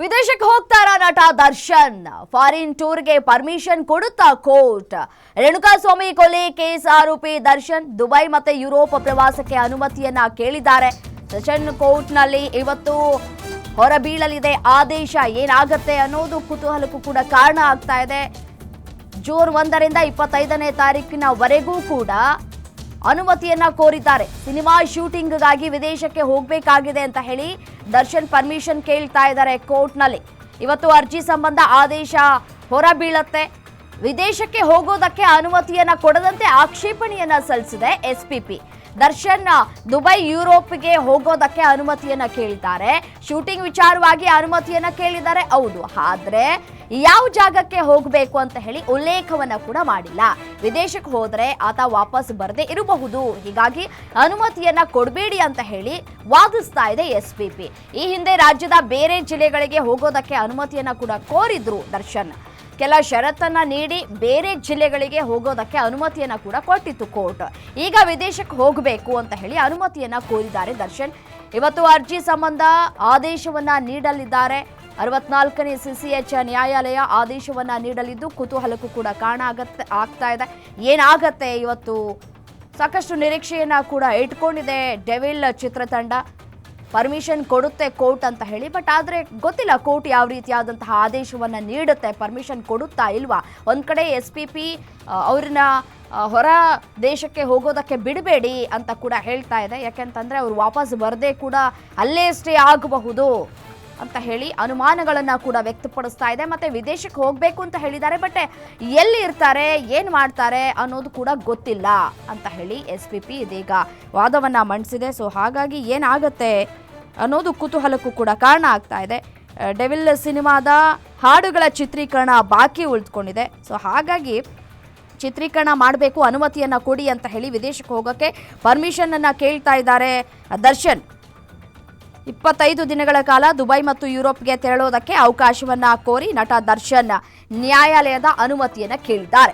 ವಿದೇಶಕ್ಕೆ ಹೋಗ್ತಾರ ನಟ ದರ್ಶನ್. ಫಾರಿನ್ ಟೂರ್ಗೆ ಪರ್ಮಿಷನ್ ಕೊಡುತ್ತಾ ಕೋರ್ಟ್. ರೇಣುಕಾಸ್ವಾಮಿ ಕೊಲೆ ಕೇಸ್ ಆರೋಪಿ ದರ್ಶನ್ ದುಬೈ ಮತ್ತೆ ಯುರೋಪ್ ಪ್ರವಾಸಕ್ಕೆ ಅನುಮತಿಯನ್ನ ಕೇಳಿದ್ದಾರೆ. ಸೆಷನ್ ಕೋರ್ಟ್ನಲ್ಲಿ ಇವತ್ತು ಹೊರಬೀಳಲಿದೆ. ಆದೇಶ ಏನಾಗತ್ತೆ ಅನ್ನೋದು ಕುತೂಹಲಕ್ಕೂ ಕೂಡ ಕಾರಣ ಆಗ್ತಾ ಇದೆ. ಜೂನ್ ಒಂದರಿಂದ ಇಪ್ಪತ್ತೈದನೇ ತಾರೀಕಿನವರೆಗೂ ಕೂಡ ಅನುಮತಿಯನ್ನ ಕೋರಿದ್ದಾರೆ. ಸಿನಿಮಾ ಶೂಟಿಂಗ್ಗಾಗಿ ವಿದೇಶಕ್ಕೆ ಹೋಗಬೇಕಾಗಿದೆ ಅಂತ ಹೇಳಿ ದರ್ಶನ್ ಪರ್ಮಿಷನ್ ಕೇಳ್ತಾ ಇದ್ದಾರೆ ಕೋರ್ಟ್ನಲ್ಲಿ. ಇವತ್ತು ಅರ್ಜಿ ಸಂಬಂಧ ಆದೇಶ ಹೊರಬೀಳತ್ತೆ. ವಿದೇಶಕ್ಕೆ ಹೋಗೋದಕ್ಕೆ ಅನುಮತಿಯನ್ನ ಕೊಡದಂತೆ ಆಕ್ಷೇಪಣೆಯನ್ನ ಸಲ್ಲಿಸಿದೆ ಎಸ್ಪಿಪಿ. ದರ್ಶನ್ ದುಬೈ ಯುರೋಪ್ಗೆ ಹೋಗೋದಕ್ಕೆ ಅನುಮತಿಯನ್ನ ಕೇಳಿದ್ದಾರೆ. ಶೂಟಿಂಗ್ ವಿಚಾರವಾಗಿ ಅನುಮತಿಯನ್ನ ಕೇಳಿದ್ದಾರೆ, ಹೌದು. ಆದ್ರೆ ಯಾವ ಜಾಗಕ್ಕೆ ಹೋಗಬೇಕು ಅಂತ ಹೇಳಿ ಉಲ್ಲೇಖವನ್ನ ಕೂಡ ಮಾಡಿಲ್ಲ. ವಿದೇಶಕ್ಕೆ ಹೋದ್ರೆ ಆತ ವಾಪಸ್ ಬರದೇ ಇರಬಹುದು. ಹೀಗಾಗಿ ಅನುಮತಿಯನ್ನ ಕೊಡಬೇಡಿ ಅಂತ ಹೇಳಿ ವಾದಿಸ್ತಾ ಇದೆ ಎಸ್ ಈ ಹಿಂದೆ ರಾಜ್ಯದ ಬೇರೆ ಜಿಲ್ಲೆಗಳಿಗೆ ಹೋಗೋದಕ್ಕೆ ಅನುಮತಿಯನ್ನ ಕೂಡ ಕೋರಿದ್ರು ದರ್ಶನ್. ಕೆಲ ಷರತ್ತನ್ನ ನೀಡಿ ಬೇರೆ ಜಿಲ್ಲೆಗಳಿಗೆ ಹೋಗೋದಕ್ಕೆ ಅನುಮತಿಯನ್ನ ಕೂಡ ಕೊಟ್ಟಿತ್ತು ಕೋರ್ಟ್. ಈಗ ವಿದೇಶಕ್ಕೆ ಹೋಗಬೇಕು ಅಂತ ಹೇಳಿ ಅನುಮತಿಯನ್ನ ಕೋರಿದ್ದಾರೆ ದರ್ಶನ್. ಇವತ್ತು ಅರ್ಜಿ ಸಂಬಂಧ ಆದೇಶವನ್ನ ನೀಡಲಿದ್ದಾರೆ. ಅರವತ್ನಾಲ್ಕನೇ ಸಿಸಿಎಚ್ ನ್ಯಾಯಾಲಯ ಆದೇಶವನ್ನ ನೀಡಲಿದ್ದು ಕುತೂಹಲಕ್ಕೂ ಕೂಡ ಕಾರಣ ಆಗತ್ತೆ, ಆಗ್ತಾ ಇದೆ. ಏನಾಗತ್ತೆ ಇವತ್ತು? ಸಾಕಷ್ಟು ನಿರೀಕ್ಷೆಯನ್ನ ಕೂಡ ಇಟ್ಕೊಂಡಿದೆ ಡೆವಿಲ್ ಚಿತ್ರತಂಡ. ಪರ್ಮಿಷನ್ ಕೊಡುತ್ತೆ ಕೋರ್ಟ್ ಅಂತ ಹೇಳಿ ಬಟ್ ಆದರೆ ಗೊತ್ತಿಲ್ಲ ಕೋರ್ಟ್ ಯಾವ ರೀತಿಯಾದಂತಹ ಆದೇಶವನ್ನು ನೀಡುತ್ತೆ ಪರ್ಮಿಷನ್ ಕೊಡುತ್ತಾ ಇಲ್ವಾ? ಒಂದು ಕಡೆ ಎಸ್ ಪಿ ಪಿ ಅವ್ರನ್ನ ಹೊರ ದೇಶಕ್ಕೆ ಹೋಗೋದಕ್ಕೆ ಬಿಡಬೇಡಿ ಅಂತ ಕೂಡ ಹೇಳ್ತಾ ಇದೆ. ಯಾಕೆಂತಂದರೆ ಅವರು ವಾಪಸ್ ಬರದೇ ಕೂಡ ಅಲ್ಲೇ ಸ್ಟೇ ಆಗಬಹುದು ಅಂತ ಹೇಳಿ ಅನುಮಾನಗಳನ್ನು ಕೂಡ ವ್ಯಕ್ತಪಡಿಸ್ತಾ ಇದೆ. ಮತ್ತೆ ವಿದೇಶಕ್ಕೆ ಹೋಗಬೇಕು ಅಂತ ಹೇಳಿದ್ದಾರೆ ಬಟ್ ಎಲ್ಲಿ ಇರ್ತಾರೆ, ಏನು ಮಾಡ್ತಾರೆ ಅನ್ನೋದು ಕೂಡ ಗೊತ್ತಿಲ್ಲ ಅಂತ ಹೇಳಿ ಎಸ್ ಪಿ ಪಿ ಇದೀಗ ವಾದವನ್ನು ಮಂಡಿಸಿದೆ. ಸೊ ಹಾಗಾಗಿ ಏನಾಗುತ್ತೆ? ಅನ್ನೋದು ಕುತೂಹಲಕ್ಕೂ ಕೂಡ ಕಾರಣ ಆಗ್ತಾ ಇದೆ. ಡೆವಿಲ್ ಸಿನಿಮಾದ ಹಾಡುಗಳ ಚಿತ್ರೀಕರಣ ಬಾಕಿ ಉಳಿದುಕೊಂಡಿದೆ. ಸೊ, ಹಾಗಾಗಿ ಚಿತ್ರೀಕರಣ ಮಾಡಬೇಕು ಅನುಮತಿಯನ್ನ ಕೊಡಿ ಅಂತ ಹೇಳಿ ವಿದೇಶಕ್ಕೆ ಹೋಗೋಕ್ಕೆ ಪರ್ಮಿಷನ್ ಅನ್ನ ಕೇಳ್ತಾ ಇದ್ದಾರೆ ದರ್ಶನ್. ಇಪ್ಪತ್ತೈದು ದಿನಗಳ ಕಾಲ ದುಬೈ ಮತ್ತು ಯುರೋಪ್ಗೆ ತೆರಳೋದಕ್ಕೆ ಅವಕಾಶವನ್ನ ಕೋರಿ ನಟ ದರ್ಶನ್ ನ್ಯಾಯಾಲಯದ ಅನುಮತಿಯನ್ನ ಕೇಳಿದ್ದಾರೆ.